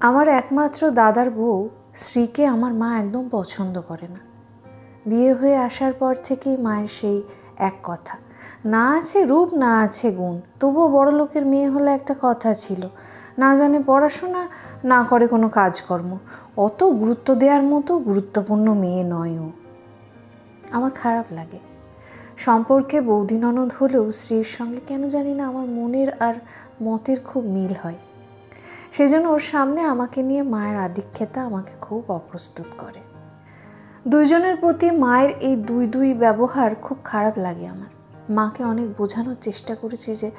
আমার একমাত্র দাদার বউ স্ত্রীকে আমার মা একদম পছন্দ করে না। বিয়ে হয়ে আসার পর থেকেই মায়ের সেই এক কথা। না আছে রূপ, না আছে গুণ, তবুও বড় লোকের মেয়ে হলে একটা কথা ছিল। না জানে পড়াশোনা, না করে কোনো কাজকর্ম। অত গুরুত্ব দেওয়ার মতো গুরুত্বপূর্ণ মেয়ে নয় ও। আমার খারাপ লাগে। সম্পর্কে বৌদি ননদ হলেও স্ত্রীর সঙ্গে কেন জানি না আমার মনের আর মতের খুব মিল হয়। সেজন্য ওর সামনে আমাকে নিয়ে মায়ের আধিক্যতা আমাকে খুব অপ্রস্তুত করে। দুইজনের প্রতি মায়ের এই দুই দুই ব্যবহার খুব খারাপ লাগে আমার। মাকে অনেক বোঝানোর চেষ্টা করেছি যে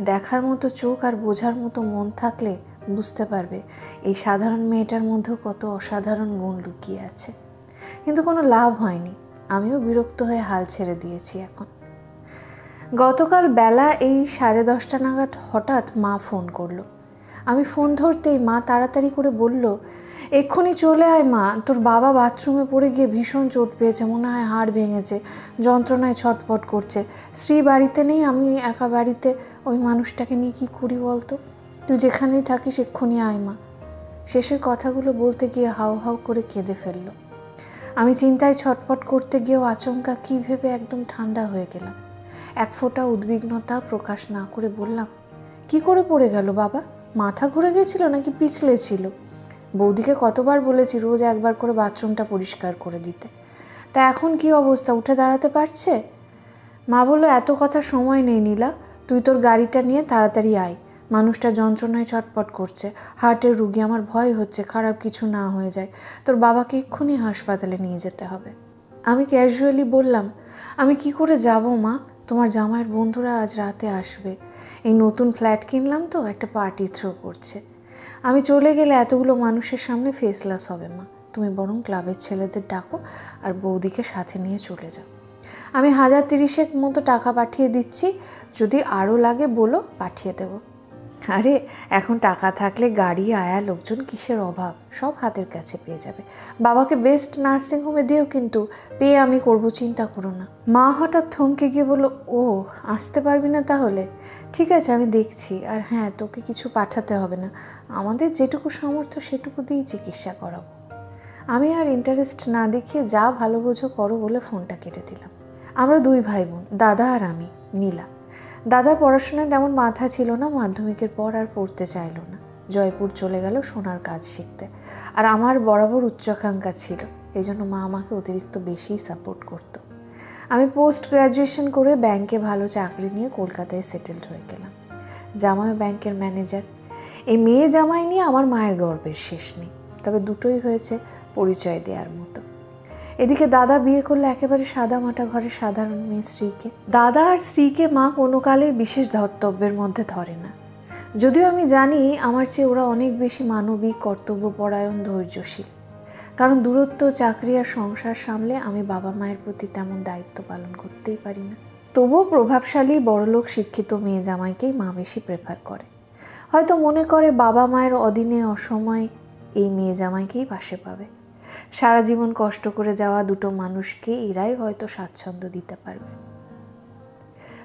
দেখার মতো চোখ আর বোঝার মতো মন থাকলে বুঝতে পারবে এই সাধারণ মেয়েটার মধ্যেও কত অসাধারণ গুণ লুকিয়ে আছে। কিন্তু কোনো লাভ হয়নি। আমিও বিরক্ত হয়ে হাল ছেড়ে দিয়েছি এখন। গতকাল বেলা এই সাড়ে দশটা নাগাদ হঠাৎ মা ফোন করল। আমি ফোন ধরতেই মা তাড়াতাড়ি করে বলল, এক্ষুনি চলে আয় মা, তোর বাবা বাথরুমে পড়ে গিয়ে ভীষণ চোট পেয়েছে, মনে হয় হাড় ভেঙেছে, যন্ত্রণায় ছটপট করছে। স্ত্রী বাড়িতে নেই, আমি একা বাড়িতে, ওই মানুষটাকে নিয়ে কী করি বলতো? তুই যেখানেই থাকিস এক্ষুনি আয় মা। শেষের কথাগুলো বলতে গিয়ে হাউ হাউ করে কেঁদে ফেলল। আমি চিন্তায় ছটপট করতে গিয়েও আচমকা কী ভেবে একদম ঠান্ডা হয়ে গেলাম। এক ফোঁটা উদ্বিগ্নতা প্রকাশ না করে বললাম, কি করে পড়ে গেল বাবা? মাথা ঘুরে গেছিল নাকি পিছলে ছিল? বৌদিকে কতবার বলেছি রোজ একবার করে বাথরুমটা পরিষ্কার করে দিতে। তা এখন কি অবস্থা? উঠে দাঁড়াতে পারছে? মা বলল, এত কথা সময় নেই নীলা। তুই তোর গাড়িটা নিয়ে তাড়াতাড়ি আয়। মানুষটা যন্ত্রণায় ছটপট করছে। হার্টের রুগী আমার ভয় হচ্ছে। খারাপ কিছু না হয়ে যায়। তোর বাবাকে এক্ষুনি হাসপাতালে নিয়ে যেতে হবে। আমি ক্যাজুয়ালি বললাম, আমি কি করে যাব মা? তোমার জামাইয়ের বন্ধুরা আজ রাতে আসবে। এই নতুন ফ্ল্যাট কিনলাম তো, একটা পার্টি থ্রো করছে। আমি চলে গেলে এতগুলো মানুষের সামনে ফেসলাস হবে মা। তুমি বরং ক্লাবের ছেলেদের ডাকো আর বৌদিকে সাথে নিয়ে চলে যাও। আমি হাজার তিরিশেক মতো টাকা পাঠিয়ে দিচ্ছি, যদি আরও লাগে বলো, পাঠিয়ে দেবো। আরে, এখন টাকা থাকলে গাড়ি, আয়া, লোকজন কিসের অভাব? সব হাতের কাছে পেয়ে যাবে। বাবাকে বেস্ট নার্সিং হোমে দিয়েও কিন্তু, পেয়ে আমি করব চিন্তা করো না। মা হঠাৎ থমকে গিয়ে বলল, ও, আসতে পারবি না তাহলে? ঠিক আছে, আমি দেখছি। আর হ্যাঁ তোকে কিছু পাঠাতে হবে না। আমাদের যেটুকু সামর্থ্য, সেটুকু দিয়েই চিকিৎসা করাবো। আমি আর ইন্টারেস্ট না দেখিয়ে যা ভালো বোঝো করো বলে ফোনটা কেটে দিলাম। আমরা দুই ভাই বোন, দাদা আর আমি, নীলা। দাদা পড়াশোনায় তেমন মাথা ছিল না, মাধ্যমিকের পর আর পড়তে চাইলো না। জয়পুর চলে গেল সোনার কাজ শিখতে। আর আমার বরাবর উচ্চাকাঙ্ক্ষা ছিল, এই জন্য মা আমাকে অতিরিক্ত বেশিই সাপোর্ট করত। আমি পোস্ট গ্র্যাজুয়েশন করে ব্যাংকে ভালো চাকরি নিয়ে কলকাতায় সেটেলড হয়ে গেলাম। জামাই ব্যাংকের ম্যানেজার এই মেয়ে জামাই নিয়ে আমার মায়ের গর্বের শেষ নেই। তবে দুটোই হয়েছে পরিচয় দেওয়ার মতো। এদিকে দাদা বিয়ে করলে একেবারে সাদা মাটা ঘরের সাধারণ মেয়ে স্ত্রীকে। দাদা আর স্ত্রীকে মা কোনো কালে বিশেষ ধর্তব্যের মধ্যে ধরে না। যদিও আমি জানি আমার চেয়ে ওরা অনেক বেশি মানবিক, কর্তব্যপরায়ণ, ধৈর্যশীল। কারণ দূরত্ব, চাকরি আর সংসার সামলে আমি বাবা মায়ের প্রতি তেমন দায়িত্ব পালন করতেই পারি না। তবুও প্রভাবশালী, বড়লোক, শিক্ষিত মেয়ে জামাইকেই মা বেশি প্রেফার করে। হয়তো মনে করে বাবা মায়ের অদিনে অসময়ে এই মেয়ে জামাইকেই পাশে পাবে। সারা জীবন কষ্ট করে যাওয়া দুটো মানুষকে এরাই হয়তো স্বাচ্ছন্দ্য দিতে পারবে।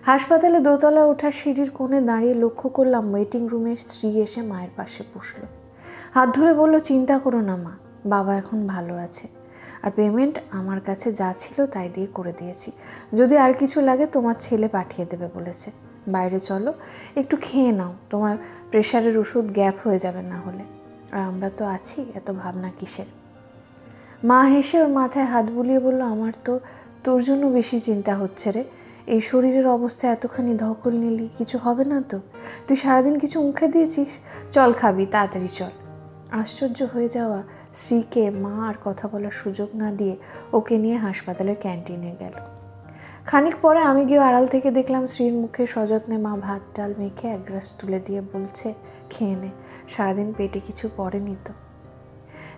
হাসপাতালে দোতলা ওঠার সিঁড়ির কোণে দাঁড়িয়ে লক্ষ্য করলাম ওয়েটিং রুমে স্ত্রী এসে মায়ের পাশে পুষলো হাত ধরে বলল, চিন্তা করো না মা, বাবা এখন ভালো আছে। আর পেমেন্ট আমার কাছে যা ছিল তাই দিয়ে করে দিয়েছি। যদি আর কিছু লাগে তোমার ছেলে পাঠিয়ে দেবে, বলেছে। বাইরে চলো, একটু খেয়ে নাও, তোমার প্রেশারের ওষুধ গ্যাপ হয়ে যাবে না হলে। আর আমরা তো আছি, এত ভাবনা কিসের? মা হেসে ওর মাথায় হাত বুলিয়ে বলল, আমার তো তোর জন্য বেশি চিন্তা হচ্ছে রে। এই শরীরের অবস্থা এতখানি ধকল নিলি, কিছু হবে না তো? তুই সারাদিন কিছু মুখে দিয়েছিস? চল খাবি, তাড়াতাড়ি চল। আশ্চর্য হয়ে যাওয়া স্ত্রীকে মা আর কথা বলার সুযোগ না দিয়ে ওকে নিয়ে হাসপাতালের ক্যান্টিনে গেল। খানিক পরে আমি গিয়ে আড়াল থেকে দেখলাম স্ত্রীর মুখে সযত্নে মা ভাত, ডাল মেখে এক গ্লাস তুলে দিয়ে বলছে, খেয়ে নে, সারাদিন পেটে কিছু পড়েনি তো?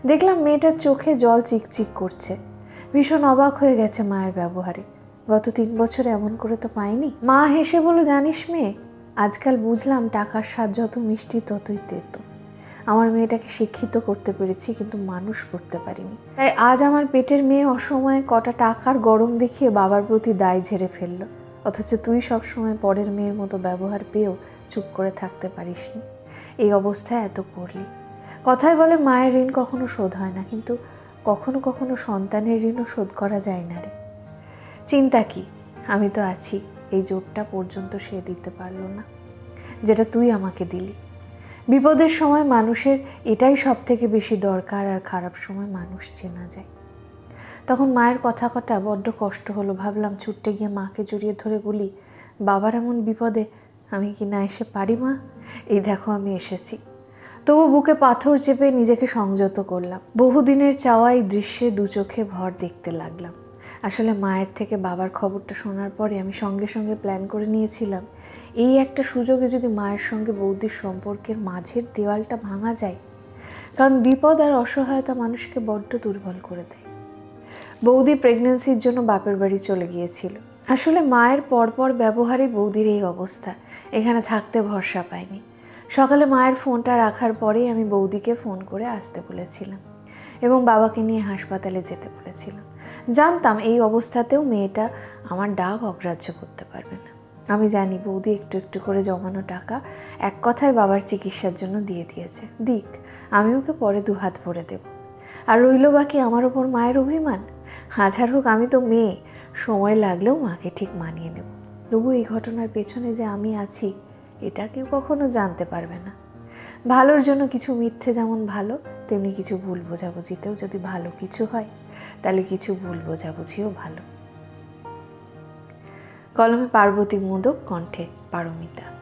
দেখলাম মেয়েটার চোখে জল চিকচিক করছে। ভীষণ অবাক হয়ে গেছে মায়ের ব্যবহারে। গত তিন বছর এমন করে তো পাইনি। মা হেসে বলো জানিস মেয়ে, আজকাল বুঝলাম টাকার স্বাদ যত মিষ্টি ততই তেতো। আমার মেয়েটাকে শিক্ষিত করতে পেরেছি, কিন্তু মানুষ করতে পারিনি। তাই আজ আমার পেটের মেয়ে অসময়ে কটা টাকার গরম দেখিয়ে বাবার প্রতি দায় ঝেড়ে ফেলল। অথচ তুই সবসময় পরের মেয়ের মতো ব্যবহার পেয়েও চুপ করে থাকতে পারিসনি। এই অবস্থায় এত করলি। কথায় বলে মায়ের ঋণ কখনো শোধ হয় না, কিন্তু কখনো কখনো সন্তানের ঋণও শোধ করা যায় না রে। চিন্তা কি? আমি তো আছি, এই জোরটা পর্যন্ত সে দিতে পারল না। যেটা তুই আমাকে দিলি। বিপদের সময় মানুষের এটাই সব থেকে বেশি দরকার আর খারাপ সময় মানুষ চেনা যায়। তখন মায়ের কথা কটা বড্ড কষ্ট হলো, ভাবলাম ছুটতে গিয়ে মাকে জড়িয়ে ধরে বলি, বাবার এমন বিপদে আমি কি না এসে পারি মা? এই দেখো আমি এসেছি। তবু বুকে পাথর চেপে নিজেকে সংযত করলাম। বহুদিনের চাওয়া এই দৃশ্যে দু চোখে ভর দেখতে লাগলাম। আসলে মায়ের থেকে বাবার খবরটা শোনার পরে আমি সঙ্গে সঙ্গে প্ল্যান করে নিয়েছিলাম, এই একটা সুযোগে যদি মায়ের সঙ্গে বৌদির সম্পর্কের মাঝের দেওয়ালটা ভাঙা যায়, কারণ বিপদ আর অসহায়তা মানুষকে বড্ড দুর্বল করে দেয়। বৌদি প্রেগনেন্সির জন্য বাপের বাড়ি চলে গিয়েছিল। আসলে মায়ের পরপর ব্যবহারে বৌদির এই অবস্থা, এখানে থাকতে ভরসা পায়নি। সকালে মায়ের ফোনটা রাখার পরেই আমি বৌদিকে ফোন করে আসতে বলেছিলাম এবং বাবাকে নিয়ে হাসপাতালে যেতে বলেছিলাম। জানতাম এই অবস্থাতেও মেয়েটা আমার ডাক অগ্রাহ্য করতে পারবে না। আমি জানি বৌদি একটু একটু করে জমানো টাকা এক কথায় বাবার চিকিৎসার জন্য দিয়ে দিয়েছে। দিক, আমি ওকে পরে দু হাত ভরে দেব। আর রইল বাকি আমার ওপর মায়ের অভিমান? হাজার হোক, আমি তো মেয়ে। সময় লাগলেও মাকে ঠিক মানিয়ে নেব। তবু এই ঘটনার পেছনে যে আমি আছি এটা কেউ কখনো জানতে পারবে না। ভালোর জন্য কিছু মিথ্যে যেমন ভালো, তেমনি কিছু ভুল বোঝাবুঝিতেও যদি ভালো কিছু হয়, তাহলে কিছু ভুল বোঝাবুঝিও ভালো। কলমে পার্বতী মোদক, কণ্ঠে পারমিতা।